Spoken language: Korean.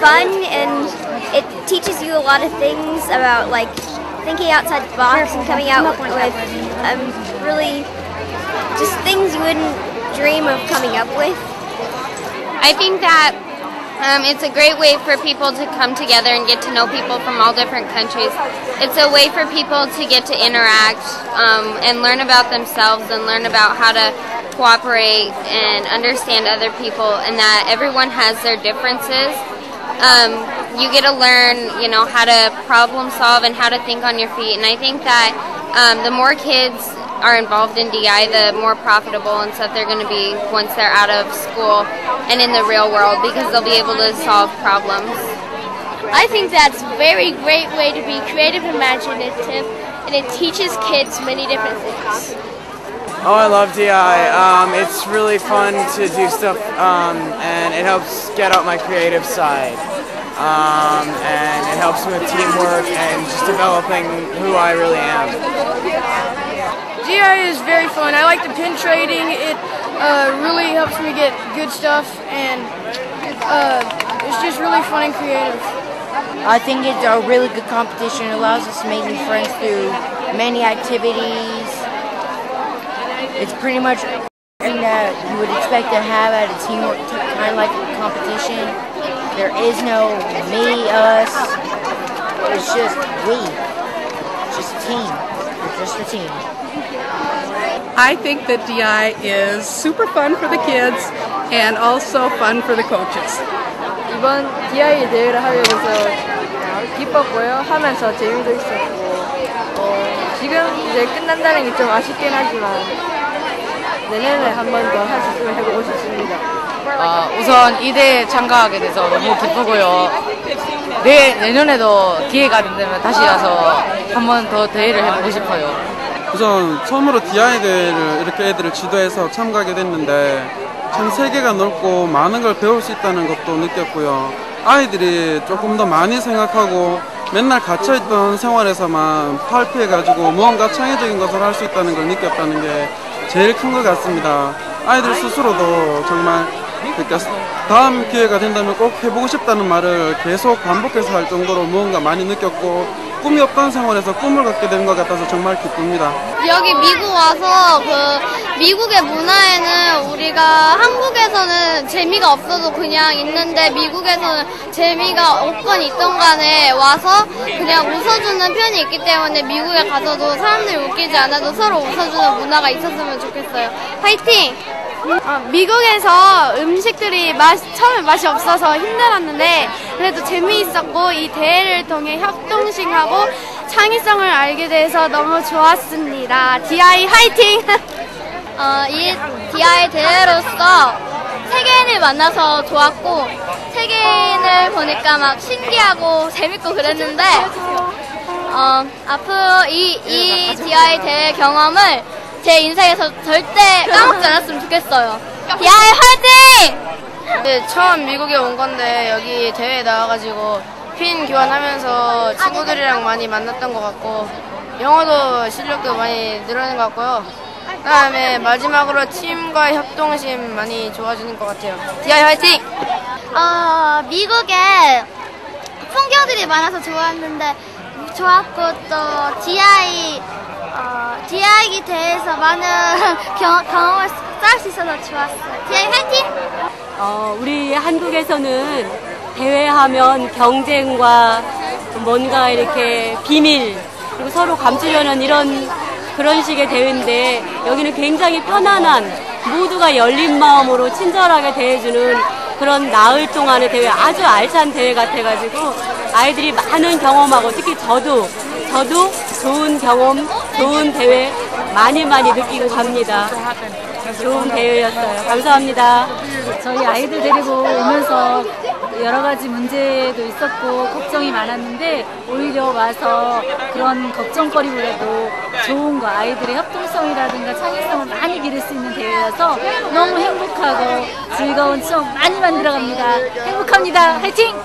fun and it teaches you a lot of things about like thinking outside the box and coming out with um, really just things you wouldn't dream of coming up with. I think that um, it's a great way for people to come together and get to know people from all different countries. It's a way for people to get to interact um, and learn about themselves and learn about how to cooperate and understand other people and that everyone has their differences. Um, you get to learn, you know, how to problem solve and how to think on your feet. And I think that um, the more kids are involved in DI, the more profitable and stuff they're going to be once they're out of school and in the real world because they'll be able to solve problems. I think that's a very great way to be creative and imaginative, and it teaches kids many different things. Oh, I love DI. Um, it's really fun to do stuff, um, and it helps get out my creative side. Um, and it helps with teamwork and just developing who I really am. DI is very fun. I like the pin trading. It uh, really helps me get good stuff, and uh, it's just really fun and creative. I think it's a really good competition. It allows us to make new friends through many activities. It's pretty much everything that you would expect to have at a teamwork kind of like competition. There is no me, us. It's just we. It's just a team. It's just a team. I think that DI is super fun for the kids and also fun for the coaches. 이번 DI 대회를 하게 돼서 기뻤고요. 하면서 재미도 있었고 어, 지금 이제 끝난다는 게 좀 아쉽긴 하지만 내년에 한 번 더 할 수 있으면 해보고 싶습니다. 어, 우선 이 대회에 참가하게 돼서 너무 기쁘고요. 내, 내년에도 기회가 된다면 다시 가서 한 번 더 대회를 해보고 싶어요. 우선 처음으로 DI 대회를 이렇게 애들을 지도해서 참가하게 됐는데 참 세계가 넓고 많은 걸 배울 수 있다는 것도 느꼈고요. 아이들이 조금 더 많이 생각하고 맨날 갇혀있던 생활에서만 탈피해가지고 무언가 창의적인 것을 할 수 있다는 걸 느꼈다는 게 제일 큰 것 같습니다. 아이들 스스로도 정말 그러니까 다음 기회가 된다면 꼭 해보고 싶다는 말을 계속 반복해서 할 정도로 무언가 많이 느꼈고 꿈이 없던 생활에서 꿈을 갖게 된 것 같아서 정말 기쁩니다. 여기 미국 와서 그 미국의 문화에는 우리가 한국에서는 재미가 없어도 그냥 있는데 미국에서는 재미가 없건 있던 간에 와서 그냥 웃어주는 편이 있기 때문에 미국에 가서도 사람들이 웃기지 않아도 서로 웃어주는 문화가 있었으면 좋겠어요. 화이팅! 어, 미국에서 음식들이 맛, 처음에 맛이 없어서 힘들었는데 그래도 재미있었고 이 대회를 통해 협동심하고 창의성을 알게 돼서 너무 좋았습니다. DI 화이팅! 어, 이 DI 대회로서 세계인을 만나서 좋았고 세계인을 보니까 막 신기하고 재밌고 그랬는데 어, 앞으로 이, 이 DI 대회 경험을 제 인생에서 절대 까먹지 않았으면 좋겠어요. DI 화이팅! 네, 처음 미국에 온 건데 여기 대회에 나와가지고 핀 교환하면서 친구들이랑 많이 만났던 것 같고 영어도 실력도 많이 늘어난 것 같고요. 그다음에 마지막으로 팀과 협동심 많이 좋아지는 것 같아요. DI 화이팅! 어, 미국에 풍경들이 많아서 좋았는데 좋았고 또 DI 어, DI 대회에서 많은 경, 경험을 쌓을 수 있어서 좋았어요. DI 화이팅! 어, 우리 한국에서는 대회하면 경쟁과 뭔가 이렇게 비밀 그리고 서로 감추려는 이런 그런 식의 대회인데 여기는 굉장히 편안한 모두가 열린 마음으로 친절하게 대해주는 그런 나흘 동안의 대회 아주 알찬 대회 같아가지고 아이들이 많은 경험하고 특히 저도 저도 좋은 경험, 좋은 대회 많이 많이 느끼고 갑니다. 좋은 대회였어요. 감사합니다. 저희 아이들 데리고 오면서 여러 가지 문제도 있었고 걱정이 많았는데 오히려 와서 그런 걱정거리보다도 좋은 거 아이들의 협동성이라든가 창의성을 많이 기를 수 있는 대회여서 너무 행복하고 즐거운 추억 많이 만들어갑니다. 행복합니다. 화이팅!